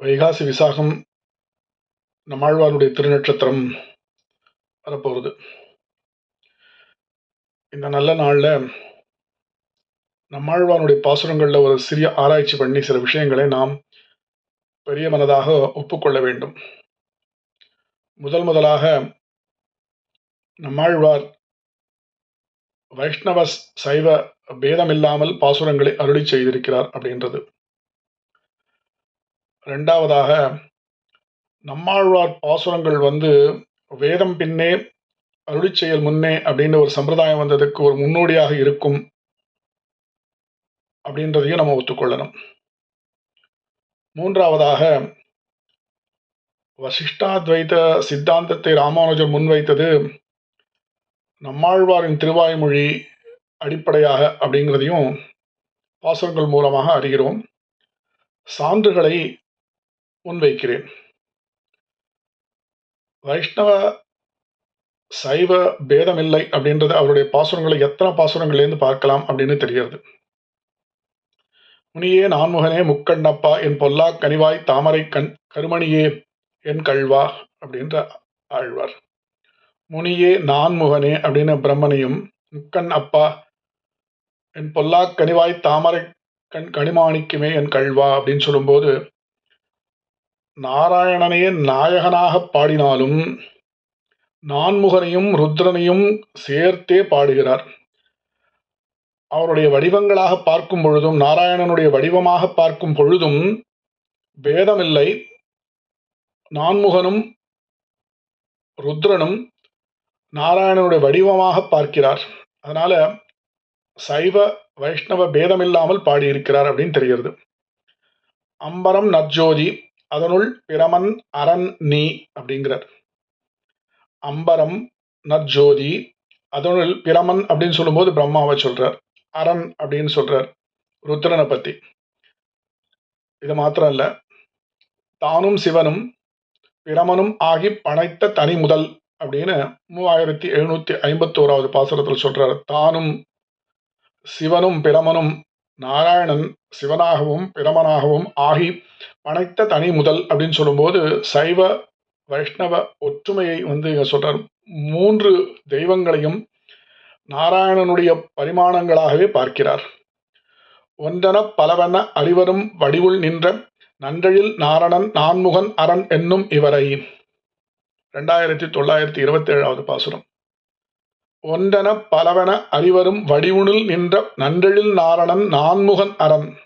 வைகாசி விசாகம் நம்மாழ்வாருடைய திருநட்சத்திரம் வரப்போகிறது இந்த நல்ல நாளில் நம்மாழ்வானுடைய பாசுரங்களில் ஒரு சிறிய ஆராய்ச்சி பண்ணி சில விஷயங்களை நாம் பெரிய மனதாக ஒப்புக்கொள்ள வேண்டும். முதல் முதலாக நம்மாழ்வார் வைஷ்ணவ சைவ பேதமில்லாமல் பாசுரங்களை அருளி செய்திருக்கிறார் அப்படின்றது. ரெண்டாவதாக நம்மாழ்வார் பாசுரங்கள் வந்து வேதம் பின்னே அருளி செயல் முன்னே அப்படின்ற ஒரு சம்பிரதாயம் வந்ததுக்கு ஒரு முன்னோடியாக இருக்கும் அப்படின்றதையும் நம்ம ஒத்துக்கொள்ளணும். மூன்றாவதாக வசிஷ்டாத்வைத சித்தாந்தத்தை ராமானுஜர் முன்வைத்தது நம்மாழ்வாரின் திருவாய்மொழி அடிப்படையாக அப்படிங்கிறதையும் பாசுரங்கள் மூலமாக அறிகிறோம். சான்றுகளை முன்வைக்கிறேன். வைஷ்ணவ சைவ பேதமில்லை அப்படின்றது அவருடைய பாசுரங்களை எத்தனை பாசுரங்கள்லேருந்து பார்க்கலாம் அப்படின்னு தெரிகிறது. முனியே நான்முகனே முக்கண்ணப்பா என் பொல்லா கனிவாய் தாமரை கண் கருமணியே என் கழ்வா அப்படின்ற ஆழ்வார். முனியே நான்முகனே அப்படின்னு பிரம்மனையும் முக்கண் அப்பா என் பொல்லா கனிவாய் தாமரை கண் கனிமாணிக்குமே என் கழ்வா அப்படின்னு சொல்லும்போது நாராயணனையே நாயகனாக பாடினாலும் நான்முகனையும் ருத்ரனையும் சேர்த்தே பாடுகிறார். அவருடைய வடிவங்களாக பார்க்கும் பொழுதும் நாராயணனுடைய வடிவமாக பார்க்கும் பொழுதும் பேதமில்லை நான்முகனும் ருத்ரனும் நாராயணனுடைய வடிவமாக பார்க்கிறார். அதனால சைவ வைஷ்ணவ பேதமில்லாமல் பாடியிருக்கிறார் அப்படின்னு தெரிகிறது. அம்பரம் நற்ஜோதி அதனுள் பிரமன் அரண் நீ அப்படிங்கிறார். அம்பரம் நற்ஜோதி அதனுள் பிரமன் அப்படின்னு சொல்லும்போது பிரம்மாவை சொல்றார். அரண் அப்படின்னு சொல்றார் ருத்ரனை பத்தி. இது மாத்திரம் அல்ல தானும் சிவனும் பிரமனும் ஆகி பனைத்த தனி முதல் அப்படின்னு மூவாயிரத்தி எழுநூத்தி ஐம்பத்தி ஓராவது பாசுரத்தில் சொல்றார். தானும் சிவனும் பிரமனும் நாராயணன் சிவனாகவும் பிரமனாகவும் ஆகி பனைத்த தனி முதல் அப்படின்னு சொல்லும்போது சைவ வைஷ்ணவ ஒற்றுமையை வந்து இங்கே சொல்கிறார் மூன்று தெய்வங்களையும் நாராயணனுடைய பரிமாணங்களாகவே பார்க்கிறார். ஒன்றென பலவென அறிவரும் வடிவுள் நின்ற நன்றழில் நாரணன் நான்முகன் அரண் என்னும் இவரை. ரெண்டாயிரத்தி தொள்ளாயிரத்தி இருபத்தி ஏழாவது பாசுரம். ஒன்றென பலவென அறிவரும் வடிவுணில் நின்ற நன்றெழில் நாரணன் நான்முகன் அறம்.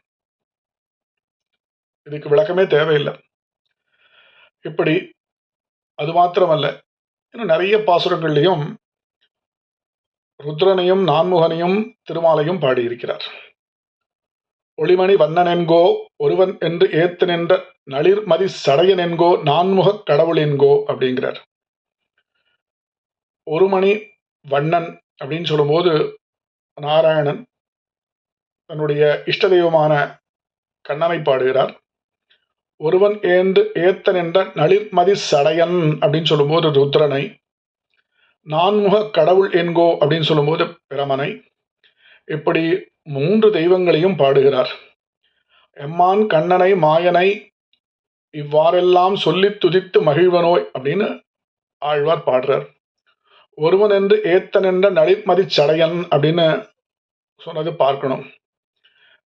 இதுக்கு விளக்கமே தேவையில்லை. இப்படி அது மாத்திரமல்ல. இன்னும் நிறைய பாசுரங்கள்லையும் ருத்ரனையும் நான்முகனையும் திருமாலையும் பாடியிருக்கிறார். ஒளிமணி வண்ணனென்கோ ஒருவன் என்று ஏத்து நின்ற நளிர்மதி சடையன் என்கோ நான்முகக் கடவுள் என்கோ அப்படிங்கிறார். ஒரு மணி வண்ணன் அப்படின்னு சொல்லும்போது நாராயணன் தன்னுடைய இஷ்ட தெய்வமான கண்ணனை பாடுகிறார். ஒருவன் ஏந்து ஏத்தன் என்ற நளிர்மதி சடையன் அப்படின்னு சொல்லும்போது ருத்ரனை நான்முக கடவுள் என்கோ அப்படின்னு சொல்லும்போது பிரமனை இப்படி மூன்று தெய்வங்களையும் பாடுகிறார். எம்மான் கண்ணனை மாயனை இவ்வாறெல்லாம் சொல்லி துதித்து மகிழ்வனோய் அப்படின்னு ஆழ்வார் பாடுறார். ஒருவன் என்று ஏத்தன் என்ற நளிர்மதி சடையன் அப்படின்னு சொன்னது பார்க்கணும்.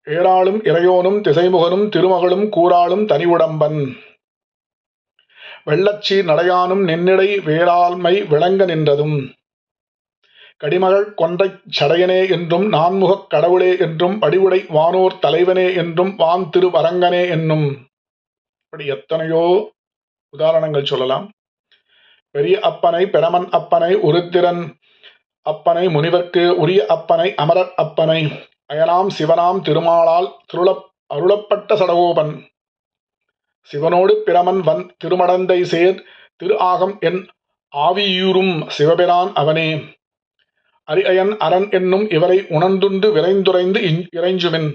ஏராளும் இறையோனும் திசைமுகனும் திருமகளும் கூறாளும் தனி உடம்பன் வெள்ளச்சி நடையானும் நின்னிடை வேளாண்மை விளங்க நின்றதும். கடிமகள் கொன்றை சடையனே என்றும் நான்முகக் கடவுளே என்றும் வடிவுடை வானோர் தலைவனே என்றும் வான் திருவரங்கனே என்னும். இப்படி எத்தனையோ உதாரணங்கள் சொல்லலாம். பெரிய அப்பனை பெரமன் அப்பனை உருத்திரன் அப்பனை முனிவர்க்கு உரிய அப்பனை அமரர் அப்பனை. அயனாம் சிவனாம் திருமாலால் திருள அருளப்பட்ட சடகோபன். சிவனோடு பிரமன் வன் திருமடந்தை சேர் திரு ஆகம் என் ஆவியூரும் சிவபிரான் அவனே. அரியன் அரண் என்னும் இவரை உணர்ந்துண்டு விரைந்துரைந்து இறைஞ்சுவின்.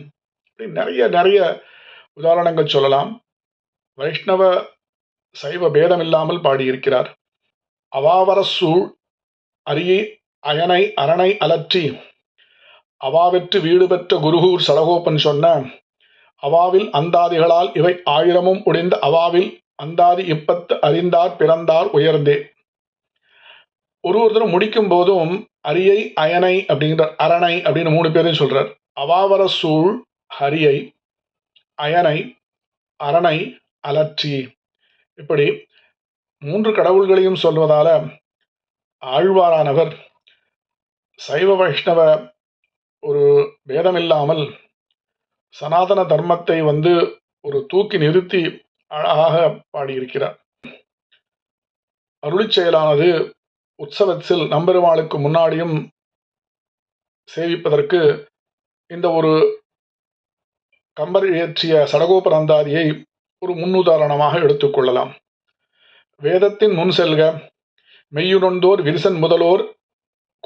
நிறைய நிறைய உதாரணங்கள் சொல்லலாம். வைஷ்ணவ சைவ பேதமில்லாமல் பாடியிருக்கிறார். அவாவரசூழ் அரியை அயனை அரணை அலற்றி அவாவெற்று வீடு பெற்ற குருகூர் சடகோப்பன் சொன்ன அவாவில் அந்தாதிகளால் இவை ஆயிரமும் உடைந்த அவாவில் அந்தாதி இப்பத்து அறிந்தார் பிறந்தார் உயர்ந்தே. ஒரு ஒருத்தரும் முடிக்கும் போதும் அரியை அயனை அப்படிங்கிற அரணை அப்படின்னு மூணு பேரையும் சொல்றார். அவாவர சூழ் ஹரியை அயனை அரணை அலற்றி இப்படி மூன்று கடவுள்களையும் சொல்வதால ஆழ்வாரானவர் சைவ வைஷ்ணவ ஒரு பேதமில்லாமல் சனாதன தர்மத்தை வந்து ஒரு தூக்கி நிறுத்தி அழகாக பாடியிருக்கிறார். அருளிச் செயலானது உற்சவத்தில் நம்பெருமாளுக்கு முன்னாடியும் சேவிப்பதற்கு இந்த ஒரு கம்பர் இயற்றிய சடகோபரந்தாதியை ஒரு முன்னுதாரணமாக எடுத்துக்கொள்ளலாம் வேதத்தின் முன் செல்க. மெய்யுணர்ந்தோர் விரிசன் முதலோர்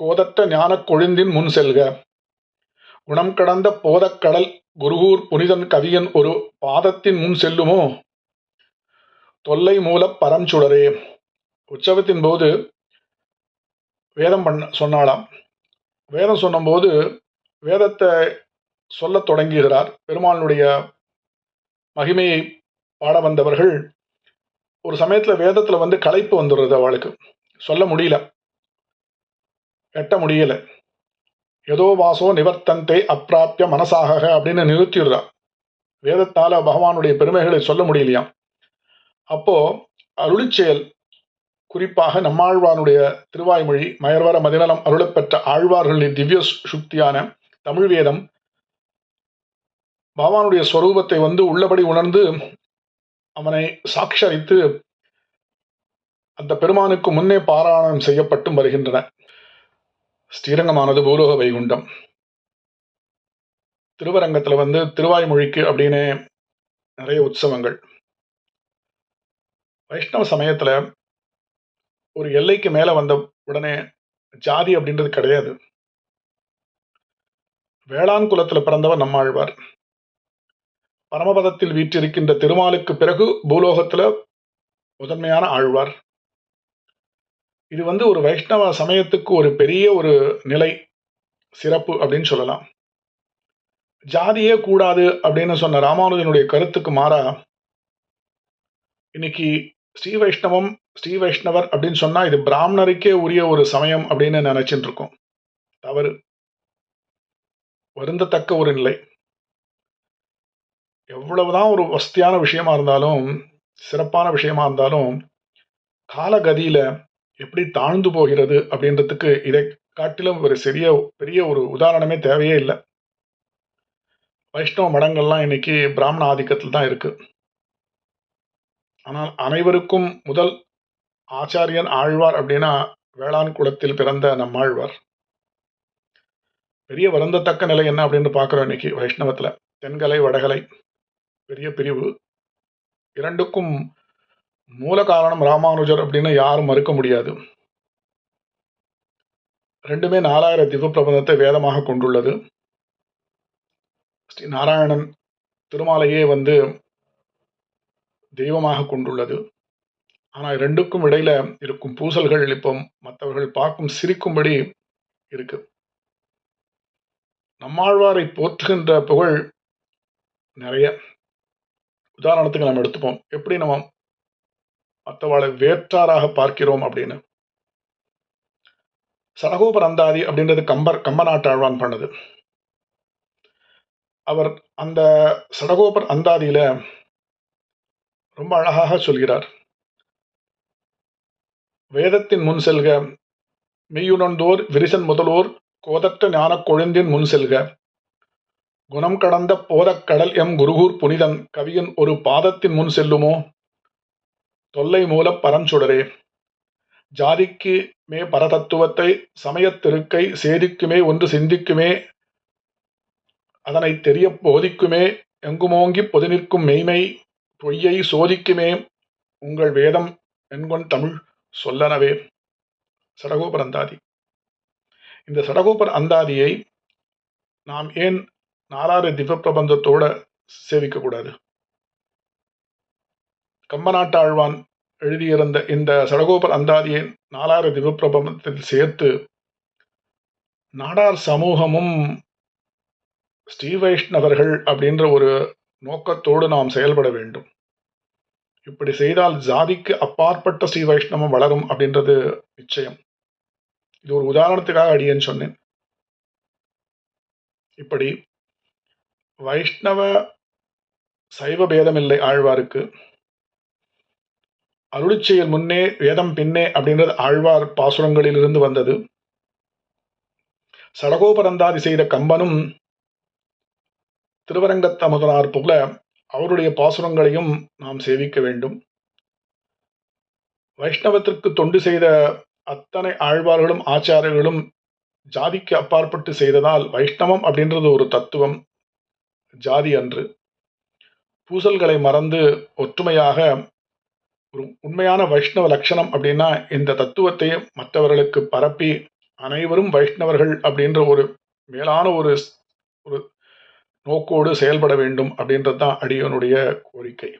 கோதட்ட ஞானக் கொழுந்தின் முன் செல்க. குணம் கடந்த போதக்கடல் குருகூர் புனிதன் கவியன் ஒரு பாதத்தின் முன் செல்லுமோ? தொல்லை மூலப் பரஞ்சுடரே உற்சவத்தின் போது வேதம் பண்ண சொன்னாலாம் வேதம் சொன்னபோது வேதத்தை சொல்லத் தொடங்குகிறார் பெருமாளுடைய மகிமையை பாட வந்தவர்கள் ஒரு சமயத்தில் வேதத்தில் வந்து களைப்பு வந்துடுறது அவளுக்கு. சொல்ல முடியல. எட்ட முடியல. ஏதோ வாசோ நிவர்த்தந்தே அப்பிராப்பிய மனசாக அப்படின்னு நிறுத்திடுறா. வேதத்தால் பகவானுடைய பெருமைகளை சொல்ல முடியலையாம் அப்போ அருளிச்செயல் குறிப்பாக நம்மாழ்வானுடைய திருவாய்மொழி மயர்வர மதிநலம் அருளப்பெற்ற ஆழ்வார்களின் திவ்ய சுக்தியான தமிழ் வேதம் பகவானுடைய ஸ்வரூபத்தை வந்து உள்ளபடி உணர்ந்து அவனை சாட்சரித்து அந்த பெருமானுக்கு முன்னே பாராயணம் செய்யப்பட்டும் வருகின்றன. ஸ்ரீரங்கமானது பூலோக வைகுண்டம் திருவரங்கத்தில் வந்து திருவாய்மொழிக்கு அப்படின்னு நிறைய உற்சவங்கள். வைஷ்ணவ சமயத்தில் ஒரு எல்லைக்கு மேலே வந்த உடனே ஜாதி அப்படின்றது கிடையாது. வேளாண் குலத்தில் பிறந்தவர் நம்மாழ்வார். பரமபதத்தில் வீற்றிருக்கின்ற திருமாலுக்கு பிறகு பூலோகத்தில் முதன்மையான ஆழ்வார். இது வந்து ஒரு வைஷ்ணவ சமயத்துக்கு ஒரு பெரிய ஒரு நிலை சிறப்பு அப்படின்னு சொல்லலாம். ஜாதியே கூடாது அப்படின்னு சொன்ன ராமானுஜனுடைய கருத்துக்கு மாறா இன்னைக்கு ஸ்ரீ வைஷ்ணவம் ஸ்ரீ வைஷ்ணவர் அப்படின்னு சொன்னா இது பிராமணருக்கே உரிய ஒரு சமயம் அப்படின்னு நினைச்சிட்டு இருக்கோம். தவறு. வருந்தத்தக்க ஒரு நிலை. எவ்வளவுதான் ஒரு வசதியான விஷயமா இருந்தாலும் சிறப்பான விஷயமா இருந்தாலும் காலகதியில் எப்படி தாழ்ந்து போகிறது அப்படின்றதுக்கு இதை காட்டிலும் ஒரு சிறிய பெரிய ஒரு உதாரணமே தேவையே இல்லை. வைஷ்ணவ மடங்கள்லாம் இன்னைக்கு பிராமண ஆதிக்கத்தில் தான் இருக்கு. ஆனால் அனைவருக்கும் முதல் ஆச்சாரியன் ஆழ்வார் அப்படின்னா வேளாண் குலத்தில் பிறந்த நம்மாழ்வார். பெரிய வருந்தத்தக்க நிலை என்ன அப்படின்னு பார்க்குறோம் இன்னைக்கு வைஷ்ணவத்தில். தென்கலை வடகலை. பெரிய பிரிவு. இரண்டுக்கும் மூல காரணம் ராமானுஜர் அப்படின்னு யாரும் மறுக்க முடியாது. ரெண்டுமே நாலாயிரம் திவ்ய பிரபந்தத்தை வேதமாக கொண்டுள்ளது. ஸ்ரீ நாராயணன் திருமாலையே வந்து தெய்வமாக கொண்டுள்ளது. ஆனால் ரெண்டுக்கும் இடையில இருக்கும் பூசல்கள் இப்போ மற்றவர்கள் பார்க்கும் சிரிக்கும்படி இருக்கு. நம்மாழ்வாரை போற்றுகின்ற புகழ் நிறைய. உதாரணத்துக்கு நம்ம எடுத்துப்போம். எப்படி நம்ம மற்றவாளை வேற்றாராக பார்க்கிறோம் அப்படின்னு. சடகோபர் அந்தாதி அப்படின்றது கம்பர் கம்ப நாட்டு ஆழ்வான் பண்ணது. அவர் அந்த சடகோபர் அந்தாதியில ரொம்ப அழகாக சொல்கிறார். வேதத்தின் முன் செல்க மெய்யுணர்ந்தோர் விரிசன் முதலோர் கோதட்ட ஞானக் கொழுந்தின் முன் செல்க. குணம் கடந்த போதக்கடல் எம் குருகூர் புனிதன் கவியின் ஒரு பாதத்தின் முன் செல்லுமோ? தொல்லை மூலப் பரஞ்சுடரே. ஜாதிக்கு மே பரதத்துவத்தை சமயத்திருக்கை சேதிக்குமே ஒன்று சிந்திக்குமே? அதனை தெரிய போதிக்குமே? எங்குமோங்கி பொதுநிற்கும் மெய்மை பொய்யை சோதிக்குமே? உங்கள் வேதம் என்கொன் தமிழ் சொல்லனவே. சடகோபர் அந்தாதி. இந்த சடகோபர் அந்தாதியை நாம் ஏன் நாலாறு திவப்பிரபந்தத்தோட சேவிக்கக்கூடாது. கம்பநாட்டாழ்வான் எழுதியிருந்த இந்த சடகோபர் அந்தாதியை நாலாறு திவப்பிரபந்தத்தில் சேர்த்து நாடார் சமூகமும் ஸ்ரீ வைஷ்ணவர்கள் அப்படின்ற ஒரு நோக்கத்தோடு நாம் செயல்பட வேண்டும். இப்படி செய்தால் ஜாதிக்கு அப்பாற்பட்ட ஸ்ரீ வைஷ்ணவம் வளரும் அப்படின்றது நிச்சயம். இது ஒரு உதாரணத்துக்காக அடியேன்னு சொன்னேன். இப்படி வைஷ்ணவ சைவ பேதமில்லை ஆழ்வாருக்கு. அருளிச்செயல் முன்னே வேதம் பின்னே அப்படின்றது ஆழ்வார் பாசுரங்களிலிருந்து வந்தது. சடகோபரந்தாதி செய்த கம்பனும் திருவரங்கத்தமுதனார் போல அவருடைய பாசுரங்களையும் நாம் சேவிக்க வேண்டும். வைஷ்ணவத்திற்கு தொண்டு செய்த அத்தனை ஆழ்வார்களும் ஆச்சாரியர்களும் ஜாதிக்கு அப்பாற்பட்டு செய்ததால் வைஷ்ணவம் அப்படின்றது ஒரு தத்துவம். ஜாதி அன்று பூசல்களை மறந்து ஒற்றுமையாக ஒரு உண்மையான வைஷ்ணவ லட்சணம் அப்படின்னா இந்த தத்துவத்தை மற்றவர்களுக்கு பரப்பி அனைவரும் வைஷ்ணவர்கள் அப்படின்ற ஒரு மேலான ஒரு ஒரு நோக்கோடு செயல்பட வேண்டும் அப்படின்றது தான் அடியனுடைய கோரிக்கை.